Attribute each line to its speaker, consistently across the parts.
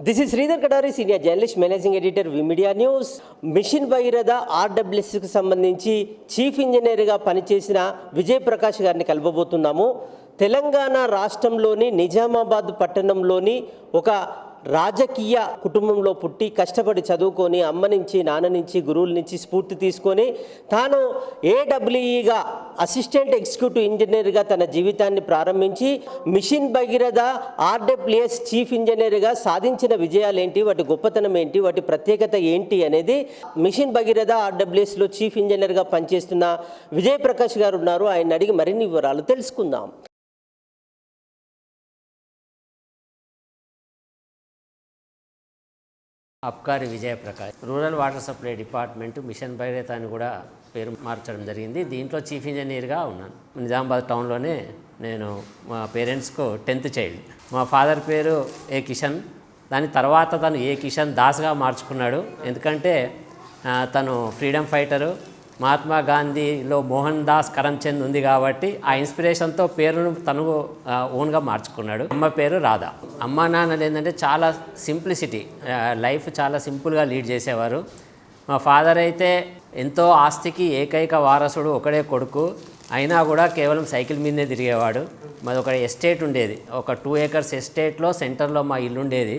Speaker 1: This is Sridhar Kadari senior journalist managing editor media news mission Bhagiratha ఆర్డబ్ల్యూఎస్కి సంబంధించి chief ఇంజనీర్గా పనిచేసిన విజయ్ ప్రకాష్ గారిని కలపబోతున్నాము తెలంగాణ రాష్ట్రంలోని నిజామాబాద్ పట్టణంలోని ఒక రాజకీయ కుటుంబంలో పుట్టి కష్టపడి చదువుకొని అమ్మ నుంచి నాన్న నుంచి గురువుల నుంచి స్ఫూర్తి తీసుకొని తాను ఏడబ్ల్యూఈగా అసిస్టెంట్ ఎగ్జిక్యూటివ్ ఇంజనీర్గా తన జీవితాన్ని ప్రారంభించి మిషన్ భగీరథ ఆర్డబ్ల్యూఎస్ చీఫ్ ఇంజనీర్గా సాధించిన విజయాలు ఏంటి వాటి గొప్పతనం ఏంటి వాటి ప్రత్యేకత ఏంటి అనేది మిషన్ భగీరథ ఆర్డబ్ల్యూఎస్లో చీఫ్ ఇంజనీర్గా పనిచేస్తున్న విజయ్ ప్రకాష్ గారు ఉన్నారు. ఆయన అడిగి మరిన్ని వివరాలు తెలుసుకుందాం.
Speaker 2: Abkari Vijayaprakash. Rural water supply department mission Bhagiratha అని కూడా పేరు మార్చడం జరిగింది. దీంట్లో చీఫ్ ఇంజనీర్గా ఉన్నాను. నిజామాబాద్ టౌన్లోనే నేను మా పేరెంట్స్కు టెన్త్ చైల్డ్. మా ఫాదర్ పేరు ఏ కిషన్. దాని తర్వాత తను ఏ కిషన్ దాస్గా మార్చుకున్నాడు. ఎందుకంటే తను ఫ్రీడమ్ ఫైటరు మహాత్మా గాంధీలో మోహన్ దాస్ కరమ్చంద్ ఉంది కాబట్టి ఆ ఇన్స్పిరేషన్తో పేరును తను ఓన్గా మార్చుకున్నాడు. అమ్మ పేరు రాధా. అమ్మ నాన్నలు ఏంటంటే చాలా సింప్లిసిటీ. లైఫ్ చాలా సింపుల్గా లీడ్ చేసేవారు. మా ఫాదర్ అయితే ఎంతో ఆస్తికి ఏకైక వారసుడు ఒకడే కొడుకు. అయినా కూడా కేవలం సైకిల్ మీదనే తిరిగేవాడు. మాది ఒక ఎస్టేట్ ఉండేది. ఒక టూ ఏకర్స్ ఎస్టేట్లో సెంటర్లో మా ఇల్లు ఉండేది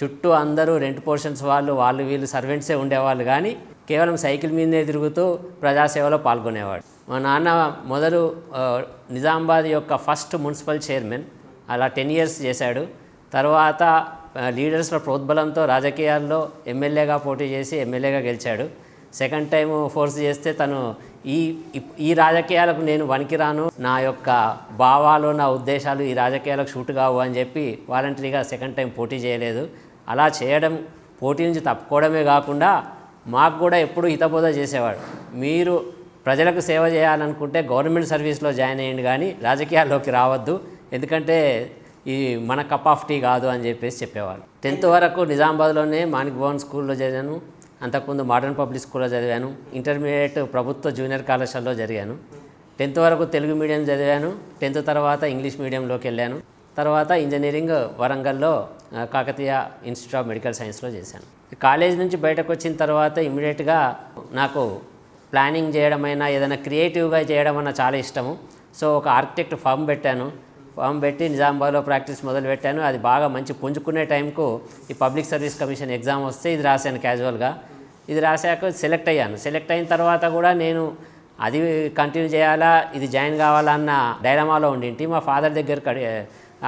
Speaker 2: చుట్టూ అందరూ రెంట్ పోర్షన్స్ వాళ్ళు వాళ్ళు వీళ్ళు సర్వెంట్సే ఉండేవాళ్ళు. కానీ కేవలం సైకిల్ మీదనే తిరుగుతూ ప్రజాసేవలో పాల్గొనేవాడు. మా నాన్న మొదలు నిజామాబాద్ యొక్క ఫస్ట్ మున్సిపల్ చైర్మన్ అలా టెన్ ఇయర్స్ చేశాడు. తర్వాత లీడర్స్ల ప్రోద్బలంతో రాజకీయాల్లో ఎమ్మెల్యేగా పోటీ చేసి ఎమ్మెల్యేగా గెలిచాడు. సెకండ్ టైం ఫోర్స్ చేస్తే తను ఈ ఈ రాజకీయాలకు నేను వనికిరాను నా యొక్క భావాలు నా ఉద్దేశాలు ఈ రాజకీయాలకు షూట్ కావు అని చెప్పి వాలంటరీగా సెకండ్ టైం పోటీ చేయలేదు. అలా చేయడం పోటీ నుంచి తప్పుకోవడమే కాకుండా మాకు కూడా ఎప్పుడు హితబోధ చేసేవాడు. మీరు ప్రజలకు సేవ చేయాలనుకుంటే గవర్నమెంట్ సర్వీస్లో జాయిన్ అయ్యండి కానీ రాజకీయాల్లోకి రావద్దు. ఎందుకంటే ఈ మన కప్ ఆఫ్ టీ కాదు అని చెప్పేసి చెప్పేవారు టెన్త్ వరకు నిజామాబాద్లోనే మాణిక్ భవన్ స్కూల్లో చదివాను. అంతకుముందు మోడర్న్ పబ్లిక్ స్కూల్లో చదివాను. ఇంటర్మీడియట్ ప్రభుత్వ జూనియర్ కళాశాలలో జరిగాను. టెన్త్ వరకు తెలుగు మీడియం చదివాను. టెన్త్ తర్వాత ఇంగ్లీష్ మీడియంలోకి వెళ్ళాను. తర్వాత ఇంజనీరింగ్ వరంగల్లో కాకతీయ ఇన్స్టిట్యూట్ ఆఫ్ మెడికల్ సైన్స్లో చేశాను. కాలేజ్ నుంచి బయటకు వచ్చిన తర్వాత ఇమీడియట్గా నాకు ప్లానింగ్ చేయడమైనా ఏదైనా క్రియేటివ్గా చేయడం అన్న చాలా ఇష్టము. సో ఒక ఆర్కిటెక్ట్ ఫామ్ పెట్టాను. ఫామ్ పెట్టి నిజామాబాద్లో ప్రాక్టీస్ మొదలు పెట్టాను అది బాగా మంచి పుంజుకునే టైంకు ఈ పబ్లిక్ సర్వీస్ కమిషన్ ఎగ్జామ్ వస్తే ఇది రాశాను క్యాజువల్గా. ఇది రాశాక సెలెక్ట్ అయ్యాను. సెలెక్ట్ అయిన తర్వాత కూడా నేను అది కంటిన్యూ చేయాలా ఇది జాయిన్ కావాలా అన్న డైలమాలో ఉండింటి. మా ఫాదర్ దగ్గరికి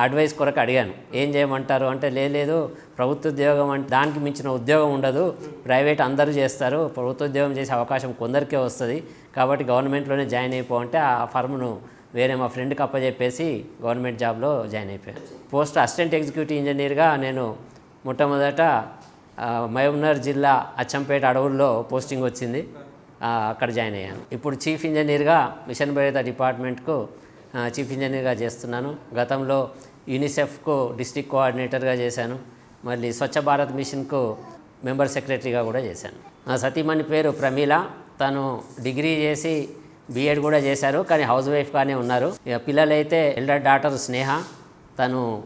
Speaker 2: అడ్వైస్ కొరకు అడిగాను. ఏం చేయమంటారు? అంటే లేదు ప్రభుత్వ ఉద్యోగం అంటే దానికి మించిన ఉద్యోగం ఉండదు. ప్రైవేట్ అందరూ చేస్తారు. ప్రభుత్వ ఉద్యోగం చేసే అవకాశం కొందరికే వస్తుంది. కాబట్టి గవర్నమెంట్లోనే జాయిన్ అయిపో అంటే ఆ ఫర్మ్ను వేరే మా ఫ్రెండ్కి అప్పచెప్పేసి గవర్నమెంట్ జాబ్లో జాయిన్ అయిపోయాను. పోస్ట్ అసిస్టెంట్ ఎగ్జిక్యూటివ్ ఇంజనీర్గా నేను మొట్టమొదట మహబూబ్నగర్ జిల్లా అచ్చంపేట అడవుల్లో పోస్టింగ్ వచ్చింది. అక్కడ జాయిన్ అయ్యాను. ఇప్పుడు చీఫ్ ఇంజనీర్గా మిషన్ భగీరథ డిపార్ట్మెంట్కు చీఫ్ ఇంజనీర్గా చేస్తున్నాను. గతంలో యూనిసెఫ్కు డిస్ట్రిక్ట్ కోఆర్డినేటర్గా చేశాను. మళ్ళీ స్వచ్ఛ భారత్ మిషన్కు మెంబర్ సెక్రటరీగా కూడా చేశాను. నా సతీమణి పేరు ప్రమీల. తను డిగ్రీ చేసి బీఎడ్ కూడా చేశారు కానీ హౌస్ వైఫ్గానే ఉన్నారు. ఇక పిల్లలైతే ఎల్డర్ డాటర్ స్నేహ. తను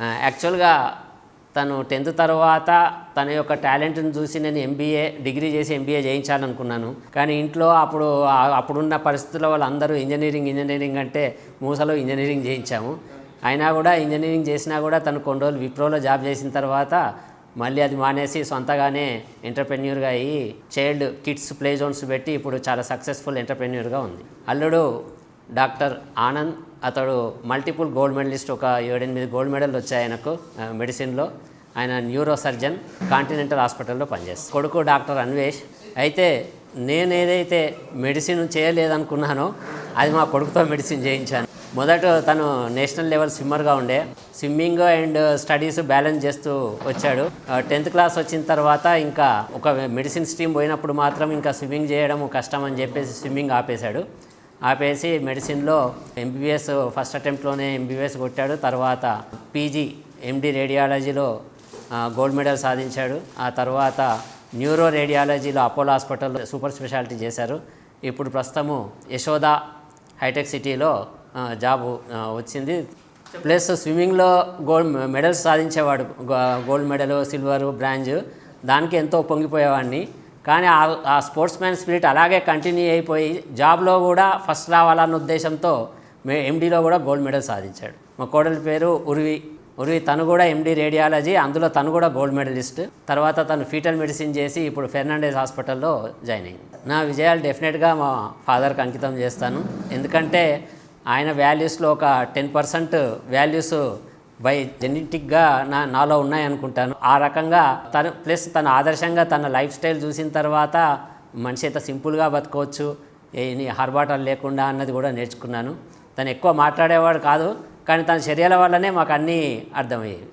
Speaker 2: యాక్చువల్గా తను టెన్త్ తర్వాత తన యొక్క టాలెంట్ని చూసి నేను ఎంబీఏ డిగ్రీ చేసి ఎంబీఏ చేయించాలనుకున్నాను. కానీ ఇంట్లో అప్పుడు అప్పుడున్న పరిస్థితుల్లో వాళ్ళందరూ ఇంజనీరింగ్ ఇంజనీరింగ్ అంటే మూసలో ఇంజనీరింగ్ చేయించాము. అయినా కూడా ఇంజనీరింగ్ చేసినా కూడా తను కొన్ని రోజులు విప్రోలో జాబ్ చేసిన తర్వాత మళ్ళీ అది మానేసి సొంతగానే ఎంటర్ప్రెన్యూర్గా అయ్యి చైల్డ్ కిడ్స్ ప్లే జోన్స్ పెట్టి ఇప్పుడు చాలా సక్సెస్ఫుల్ ఎంటర్ప్రెన్యూర్గా ఉంది. అల్లుడు డాక్టర్ ఆనంద్ అతడు మల్టిపుల్ గోల్డ్ మెడలిస్ట్ ఒక ఏడెనిమిది గోల్డ్ మెడల్ వచ్చాయి ఆయనకు మెడిసిన్లో. ఆయన న్యూరో సర్జన్ కాంటినెంటల్ హాస్పిటల్లో పనిచేస్తాడు. కొడుకు డాక్టర్ అన్వేష్ అయితే నేను ఏదైతే మెడిసిన్ చేయలేదనుకున్నానో అది మా కొడుకుతో మెడిసిన్ చేయించాను. మొదట తను నేషనల్ లెవెల్ స్విమ్మర్గా ఉండే. స్విమ్మింగ్ అండ్ స్టడీస్ బ్యాలెన్స్ చేస్తూ వచ్చాడు. టెన్త్ క్లాస్ వచ్చిన తర్వాత ఇంకా ఒక మెడిసిన్ స్ట్రీమ్ పోయినప్పుడు మాత్రం ఇంకా స్విమ్మింగ్ చేయడం కష్టం అని చెప్పేసి స్విమ్మింగ్ ఆపేశాడు. ఆపేసి మెడిసిన్లో ఎంబీబీఎస్ ఫస్ట్ అటెంప్ట్లోనే ఎంబీబీఎస్ కొట్టాడు. తర్వాత పీజీ ఎండి రేడియాలజీలో గోల్డ్ మెడల్ సాధించాడు. ఆ తర్వాత న్యూరో రేడియాలజీలో అపోలో హాస్పిటల్లో సూపర్ స్పెషాలిటీ చేశారు. ఇప్పుడు ప్రస్తుతము యశోద హైటెక్ సిటీలో జాబ్ వచ్చింది. ప్లస్ స్విమ్మింగ్లో gold medals సాధించేవాడు. Go- gold medal silver bronze దానికి ఎంతో పొంగిపోయేవాడిని. కానీ ఆ- స్పోర్ట్స్ మ్యాన్ స్పిరిట్ అలాగే కంటిన్యూ అయిపోయి జాబ్లో కూడా ఫస్ట్ రావాలన్న ఉద్దేశంతో మే ఎండీలో కూడా గోల్డ్ మెడల్ సాధించాడు. మా కోడలి పేరు ఉర్వి. ఉర్వి తను కూడా ఎండి రేడియాలజీ అందులో తను కూడా గోల్డ్ మెడలిస్ట్. తర్వాత తను ఫీటల్ మెడిసిన్ చేసి ఇప్పుడు ఫెర్నాండేస్ హాస్పిటల్లో జాయిన్ అయింది. నా విజయాలు డెఫినెట్గా మా ఫాదర్కి అంకితం చేస్తాను. ఎందుకంటే ఆయన వాల్యూస్లో ఒక టెన్ పర్సెంట్ వాల్యూస్ బై జెనెటిక్గా నా నాలో ఉన్నాయనుకుంటాను. ఆ రకంగా తను ప్లస్ తన ఆదర్శంగా తన లైఫ్ స్టైల్ చూసిన తర్వాత మనిషి అయితే సింపుల్గా బతకవచ్చు. ఏ హర్బాటాలు లేకుండా అన్నది కూడా నేర్చుకున్నాను. తను ఎక్కువ మాట్లాడేవాడు కాదు కానీ తన చర్యల వల్లనే మాకు అన్నీ అర్థమయ్యేవి